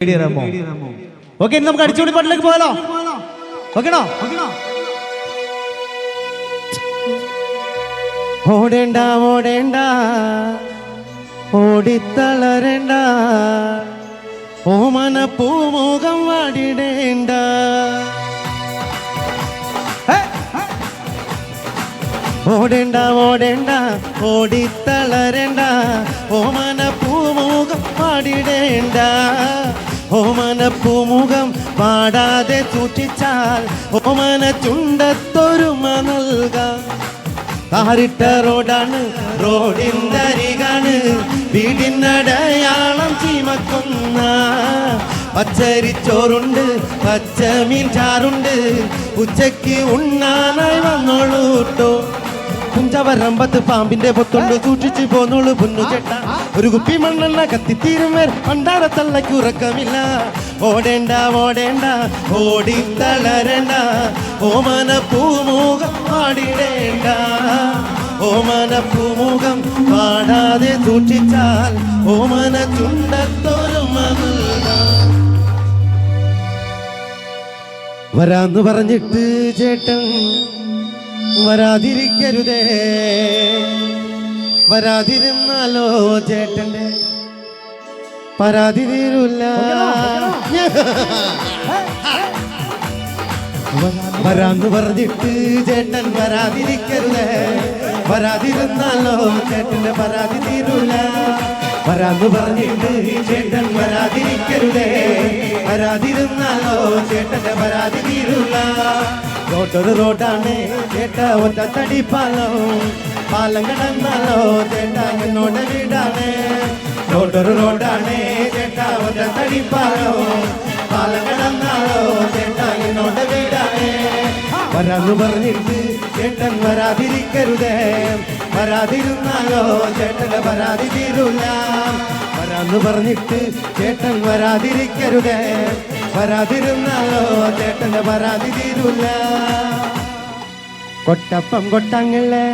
Ramo okay ഇനി നമുക്ക് അടിച്ചുപൊളി പാട്ടിലേക്ക് പോകാലോ? ഓക്കെണോ ഓടേണ്ട ഓടേണ്ട ഓടിത്തളരേണ്ട ഓമന പൂമുഖം വാടിടേണ്ട. ഓടേണ്ട ഓടേണ്ട ഓടിത്തളരേണ്ട ഓമന പൂമുഖം പാടിടേണ്ട ഓമന പൂമുഖം പാടാതെ സൂക്ഷിച്ചാൽ ഓമന ചുണ്ടത്തൊരുമ നൽകാം. താറിട്ട റോഡാണ് റോഡിന്തരികാണ് വീടിനടയാളം ചീമക്കുന്ന. പച്ചരിച്ചോറുണ്ട് പച്ചമീൻ ചാറുണ്ട് ഉച്ചയ്ക്ക് ഉണ്ണാനായി വന്നോളൂട്ടോ. കുഞ്ചവരമ്പത്ത് പാമ്പിന്റെ പൊത്തുണ്ട് സൂക്ഷിച്ചു പോന്നോളൂ പുന്നു ചേട്ട ഒരു കുപ്പി മണ്ണെണ്ണ കത്തിത്തീരും വരെ തള്ളയ്ക്ക് ഉറക്കമില്ല. ഓടേണ്ട ഓടേണ്ട ഓടി തളരണ്ട. ഓമന പൂമുഖം പാടിടേണ്ട. ഓമന പൂമുഖം പാടാതെ സൂക്ഷിച്ചാൽ ഓമന ചുണ്ടത്തോരും വരാന്ന് പറഞ്ഞിട്ട് ചേട്ടൻ വരാതിരിക്കരുതേ. വരാതിരുന്നാലോ ചേട്ടന്റെ പരാതി തീരൂല്ല വരാന്ന് പറഞ്ഞിട്ട് ചേട്ടൻ വരാതിരിക്കരുത്. വരാതിരുന്നാലോ ചേട്ടന്റെ പരാതി തീരൂല വരാന്ന് പറഞ്ഞിട്ട് ചേട്ടൻ വരാതിരിക്കരുതേ. വരാതിരുന്നാലോ ചേട്ടന്റെ പരാതി തീരൂല റോട്ടൊരു റോഡാണ് ചേട്ട ഒറ്റ തടി പാലം കടന്നാലോ ചേട്ട റോഡൊരു റോഡാണ് ചേട്ട ഒറ്റ തടി പാലം കടന്നാലോ ചേട്ട വരാന്ന് പറഞ്ഞിട്ട് ചേട്ടൻ വരാതിരിക്കരുതേ. വരാതിരുന്നാലോ ചേട്ടന്റെ പരാതി തീരൂല വരാന്ന് പറഞ്ഞിട്ട് ചേട്ടൻ വരാതിരിക്കരുതേ. വരാതിരുന്നാലോ പരാതി തീരൂല കൊട്ടപ്പം കൊട്ടങ്ങളെ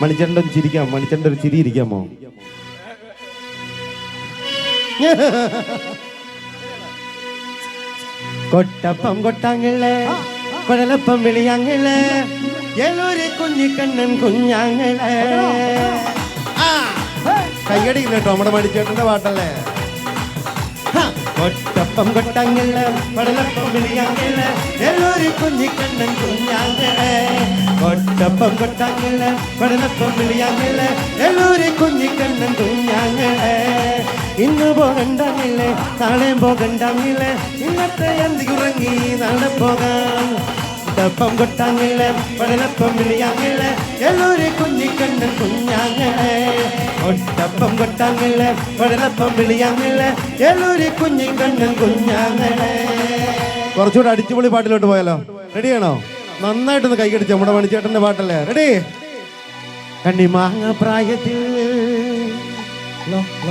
മണിച്ചണ്ടൻ ചിരിക്കാം മണിച്ചണ്ട ഒരു ചിരി ഇരിക്കാമോ? കൊട്ടപ്പം കൊട്ടാങ്ങൾ കുഴലപ്പം വിളിയാങ്ങൾ എല്ലൂരി കുഞ്ഞിക്കണ്ണൻ കുഞ്ഞാങ്ങൾ കയ്യടി കേട്ടോ നമ്മുടെ മടിച്ചേട്ടന്റെ പാട്ടല്ലേ! കൊട്ടപ്പം കൊട്ടങ്ങളെ പടലപ്പം വിളിയാങ്ങളെ എല്ലൂരി കുഞ്ഞിക്കണ്ണൻ കുഞ്ഞാങ്ങളെ കൊട്ടപ്പം കൊട്ടങ്ങളെ പടലപ്പം വിളിയാങ്ങളെ എല്ലൂരി കുഞ്ഞിക്കണ്ണൻ കുഞ്ഞാങ്ങളെ ഇന്ന് പോകണ്ടങ്ങില്ലേ നാളെ പോകണ്ടങ്ങില്ലേ ഇന്നത്തെ എന്തി ഉറങ്ങി നാളെ പോകാം. ഒട്ടപ്പം കൊട്ടാങ്ങില്ലേ പടലപ്പം വിളിയാങ്ങളെ എല്ലൂരി കുഞ്ഞിക്കണ്ണൻ കുഞ്ഞാങ്ങളെ ഒട്ടപ്പം കൊട്ടാങ്ങില്ലേ പടലപ്പം വിളിയാങ്ങളെ എല്ലൂരി കുഞ്ഞിക്കണ്ണൻ കുഞ്ഞാങ്ങളെ കുറച്ചുകൂടെ അടിച്ചുപൊളി പാട്ടിലോട്ട് പോയാലോ റെഡിയാണോ നന്നായിട്ടൊന്ന് കൈകടിച്ചു നമ്മുടെ മണിച്ചേട്ടന്റെ പാട്ടല്ലേ റെഡി കണ്ണിമാങ്ങ പ്രായത്തിൽ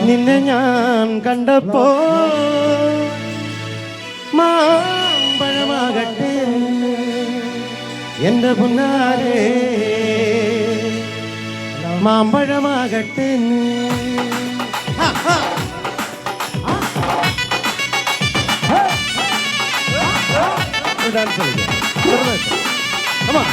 നിന്നെ ഞാൻ കണ്ടപ്പോ മാമ്പഴമാകട്ടെ എന്റെ പുന്നാരെ മാമ്പഴമാകട്ടെ ഡാൻസ് കളിക്കാം Come on.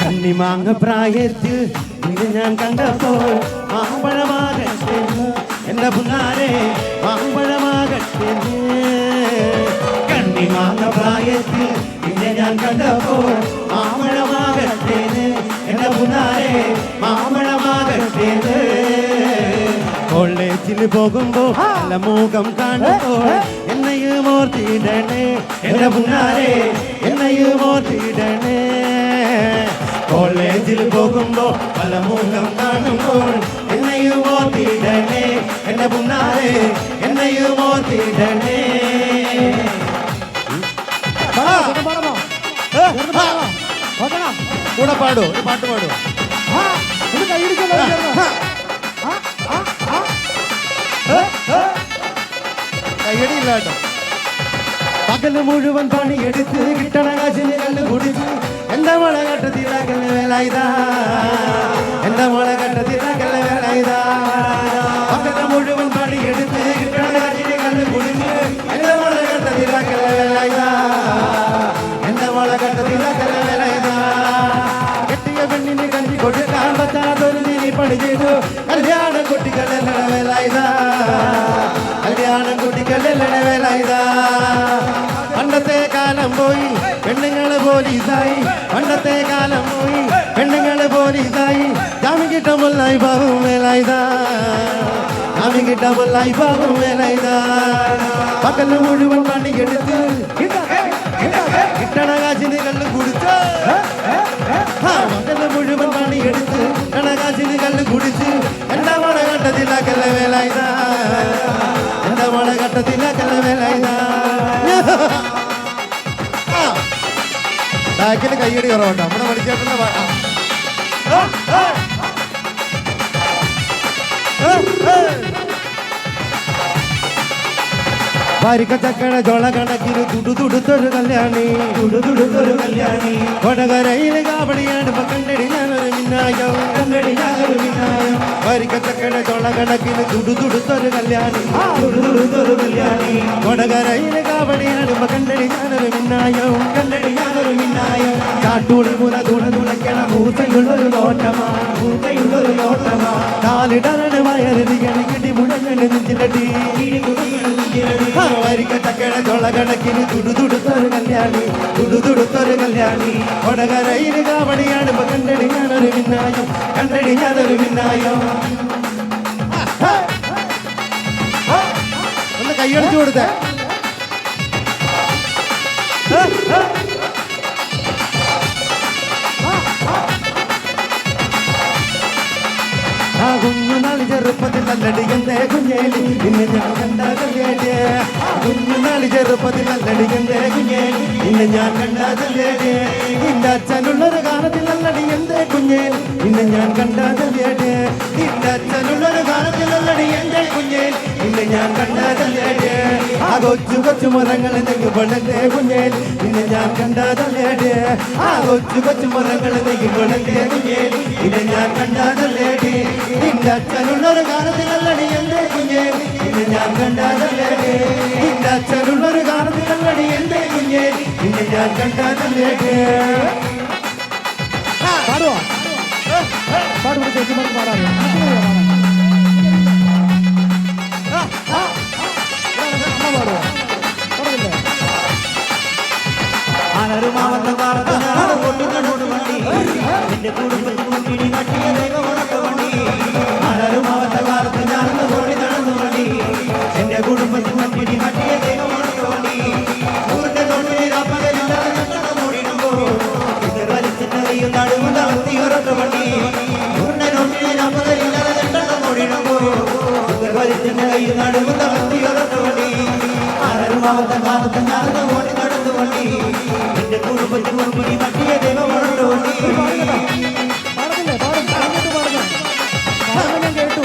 കണ്ണിമാങ്ങ പ്രായത്തിൽ നിന്നെ ഞാൻ കണ്ടപ്പോൾ മാമ്പഴമാകട്ടെ എന്റെ പുന്നാരെ മാമ്പഴമാകട്ടെ കണ്ണിമാങ്ങ പ്രായത്തിൽ നിന്നെ ഞാൻ കണ്ടപ്പോൾ മാമ്പഴമാകട്ടെ എന്റെ പുന്നാരെ മാമ്പഴമാകട്ടെ കോളേജിൽ പോകുമ്പോൾ നല്ല മുഖം കാണുമ്പോൾ എന്നെയും ഓർത്തിടണേ. എന്റെ പുന്നാരെ എന്നെയും ഓർത്തിടണേ. കോളേജിൽ പോകുമ്പോൾ പല മുഖം കാണുമ്പോൾ എന്റെ പുന്നാരെ എന്നെയും ഓർത്തിടണേ കൂടെ പാടൂ ഒരു പാട്ട് പാടൂ കയ്യടിയില്ല കേട്ടോ പകൽ മുഴുവൻ പണിയെടുത്ത് കിട്ടണ കാശിന് കല്ല് കുടിച്ച് എന്റെ മോളെ കട്ടത്തിലാക്കല്ലേ വേല ഇതാ എന്റെ മോളെ കട്ടത്തിലാക്കല്ലേ വേല മുഴുവൻ പണിയെടുത്ത് കിട്ടണ കാറ്റിന് കണ്ണ് കുടിഞ്ഞ് എന്റെ മോളെ കട്ടത്തിലാക്കല്ലേ വേല ഇതാ എന്റെ മോളെ കട്ടത്തിലാക്കല്ലേ വേല ഇതാ കെട്ടിയ പെണ്ണിന് നീ പണി ചെയ്തു. കല്യാണം കുട്ടികളെല്ലണ വേല ഇതാ കല്യാണം കുട്ടികളെല്ലണ വേല പണ്ടത്തെ കാലം പോയി പെണ്ണുങ്ങൾ പോലീസായി പണ്ടത്തെ കാലം പോയി പെണ്ണുങ്ങൾ പോലീസായി ജാമ്യം കിട്ടുമ്പോഴായി ബാബും വേലായുധാ ജാമ്യം കിട്ടുമ്പോഴായി ബാബും വേലായുധാ പകല് മുഴുവൻ പണിയെടുത്ത് കിട്ടണ കാശിന് കള്ള് കുടിച്ച് മകല് മുഴുവൻ പണിയെടുത്ത് കിട്ടണ കാശിന് കള്ള് കുടിച്ച് എന്റെ മോളെ കട്ടത്തിലാക്കല്ല വേലായുധാ എന്റെ മോളെ കട്ടത്തിലാക്കല്ല വേലായുധാ ബാക്കിൽ കയ്യടി കുറവുണ്ട് നമ്മുടെ മണിച്ചേട്ടന്റെ വാരിക്ക ചക്കട ജോള കണക്കിന് തുടു തുടുത്തൊരു കല്യാണി. തുടു തുടുത്തൊരു കല്യാണി. കൊടകരയിൽ കാവടിയാണ് കണ്ടടി ഞാനൊരു മിന്നായം. കണ്ടടി ഞാനൊരു മിന്നായം. വാരിക്ക ചക്കട ജോള കണക്കിന് തുടു തുടുത്തൊരു കല്യാണി. തുടു തുടുത്തൊരു കല്യാണി. കൊടകരയിൽ കാവടിയാണ് കണ്ടടി ഞാനൊരു മിന്നായം. കണ്ടടി ഞാനൊരു മിന്നായം. കാട്ടൂടി മുന തുണ തുണയ്ക്കണ മൂസയുള്ളൊരു നോട്ടമാ മൂസയുള്ളൊരു നോട്ടമാ കാലിടരണ വയറിയാണ് കിടി മുഴങ്ങണ് നെഞ്ചിലടി. വരിക്കട്ടക്കട ചൊളകണക്കിന് തുടുതുടുത്തൊരു കല്യാണി തുടുതുടുത്തൊരു കല്യാണി കൊടകരയിൽ കാവടിയാണ് ഇപ്പൊ കണ്ടടി ഞാനൊരു മിന്നായം കണ്ടടി ഞാനൊരു മിന്നായം ഒന്ന് കൈയടിച്ചു കൊടുത്തേ ചെറുപ്പത്തിൽ നല്ലടി എന്തേ കുഞ്ഞേലി ഇന്ന് ഞാൻ കണ്ട കല്ലേടി കുഞ്ഞുനാളി ചെറുപ്പത്തിൽ നല്ലടി എന്തേ കുഞ്ഞേലി ഇന്ന് ഞാൻ കണ്ട കേട്ടേ ഇന്റെ അച്ഛനുള്ളൊരു കാലത്തിൽ നല്ലടി എന്തേ കുഞ്ഞേലി ഇന്ന് ഞാൻ കണ്ട കേട്ടേ ഇന്റെ അച്ഛനുള്ളൊരു കാലത്തിൽ നല്ലടി എന്തേ കുഞ്ഞേലി ഇന്ന് ഞാൻ കണ്ട കേട്ടേ ആ കൊച്ചു കൊച്ചു മരങ്ങൾ നെയ്യുമ്പോഴെന്തേ കുഞ്ഞേലി ഇന്ന് ഞാൻ കണ്ട കേട്ടേ ആ കൊച്ചു കൊച്ചു മരങ്ങൾ നെയ്യുമ്പോഴെന്തേ കുഞ്ഞേലി ഇന്ന് ഞാൻ കണ്ട കേട്ടേ ഇന്റെ അച്ഛനുള്ളൊരു കാലത്തിലല്ലടി എന്റെ കുഞ്ഞെ ഇന്ന് ഞാൻ കണ്ടതല്ലേടി നിന്റെ അച്ഛനുള്ളൊരു ഗാനത്തിനല്ലടി എന്റെ കുഞ്ഞെ ഇന്ന് ഞാൻ കൊണ്ടുകൊണ്ട് വണ്ടി കുടുംബത്തിൽ മുന്നിടി നട്ടിയ ദൈവം വണ്ടി പാടുന്നില്ലേ പാടും അങ്ങോട്ട് പാടുന്നു പാടുമ്പോൾ ഞാൻ കേട്ടു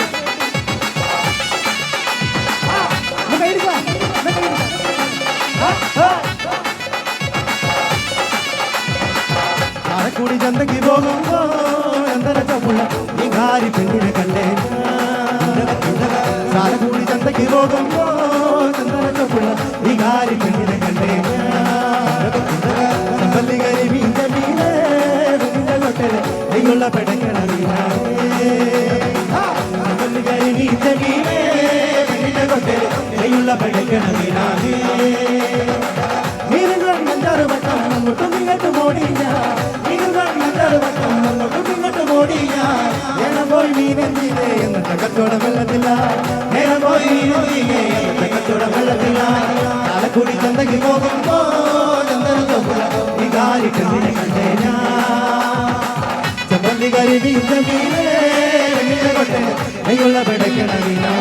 ആ, ഒന്ന് കൈയെടുക്കാം, ഒന്ന് കൈയെടുക്കാം. കൂടി ചന്തക്ക് പോകുമ്പോ ചന്ദന പുള്ള നീ കാരി പെണ്ണിനെ കണ്ടേ കൂടി ചന്തക്ക് പോകുമ്പോ നെയ്യുള്ള പെടക്കണ മീനാണേ നീരുകൾ അഞ്ചാറ് വട്ടം അങ്ങോട്ടും വട്ടം പോയി പോയി ചമ്പന്തി കരി വീണ്ട മീനേ വെണ്ണിന്റെ കൊട്ടേ നെയ്യുള്ള പിടയ്ക്കണ മീനാ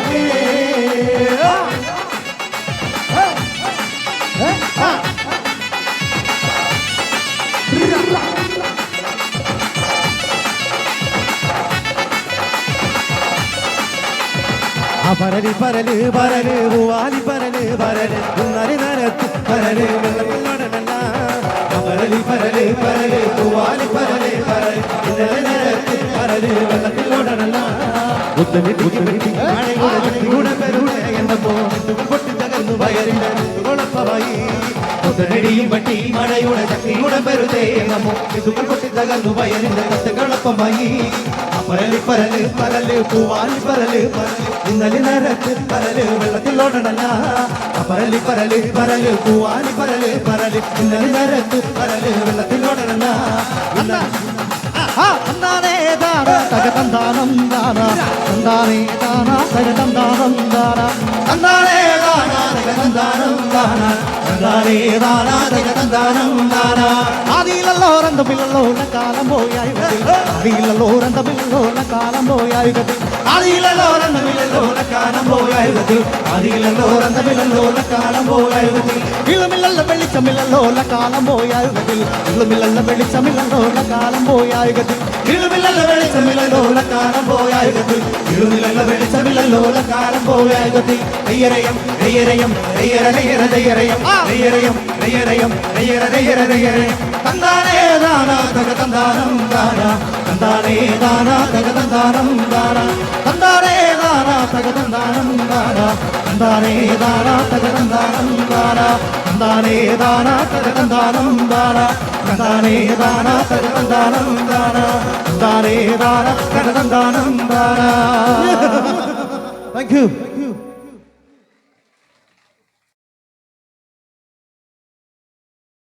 ആ പരൽ പരൽ പരൽ പൂവാലി പരൽ പരൽ ഉന്നരി നരത്ത് പരൽ വെള്ളത്തിലോടനല്ല പരൽ മുത്തമിട്ടി മഴയുടെ ചട്ടിയുടെ പെരുമഴ എന്നപ്പോ മുത്തുകൾ പൊട്ടി തകർന്നു വയറിന്റെ കുളപ്പമായി മുത്തനടിയും പട്ടി മഴയുടെ ചട്ടിയുടെ പെരുതേ എന്നപ്പോ മുത്തുകൾ പൊട്ടി തകർന്നു വയറിന്റെ കത്തുകളപ്പമായി പരൽ പരൽ പരൽ പൂവാലി പരൽ ഇന്നലെ നരത്ത് പരൽ വെള്ളത്തിലോടണല്ല പരൽ പരൽ പരൽ പൂവാലി പരൽ പരൽ ഇന്നലെ നരത്ത് പരൽ വെള്ളത്തിലോടണല്ല തന്താനേ താന തകതന്താനം താന തന്താനേ താന താന തന്നാലേ ദാനാ തകതന്താനം ദാനാ തന്നാലേ ദാനാ ദാനാ ആദിയിലല്ലോ രണ്ടമില്ലല്ലോ കാലം പോയായി ആദിയിലല്ലോ രണ്ടമില്ലല്ലോ കാലം പോയായി ആദിയിലല്ലോ രണ്ടമില്ലല്ലോ കാലം പോയ അതിലല്ലോ രണ്ടമില്ലല്ലോ കാലം പോയ ഇളമില്ലല്ല വെളിച്ചമില്ലല്ലോ കാലം പോയായി ഇളമില്ലല്ല വെളിച്ചമില്ലല്ലോ കാലം പോയായി ഇളമില്ലല്ല വെളിച്ചമില്ലല്ലോ കാലം പോയ ഇളമില്ലല്ല വെളിച്ചമില്ലല്ലോ കാലം പോയ യുഗത്തിൽ നെയ്യരയം നെയ്യരയം നെയ്യര നെയ്യര നെയ്യരയം. നെയ്യരയം നെയ്യരയം നെയ്യര നെയ്യര നെയ്യരയം. തന്താനേ ദാനാ തകതന്താനം ദാനാ തന്താനേ ദാനാ തകതന്താനം ദാനാ തന്താനേ ദാനാ തകതന്താനം ദാനാ തന്താനേ ദാനാ തകതന്താനം ദാനാ തന്താനേ ദാനാ തകതന്താനം ദാനാ തന്താനേ ദാനാ തകതന്താനം ദാനാ തന്താനേ ദാനാ തകതന്താനം ദാനാ താങ്ക് യു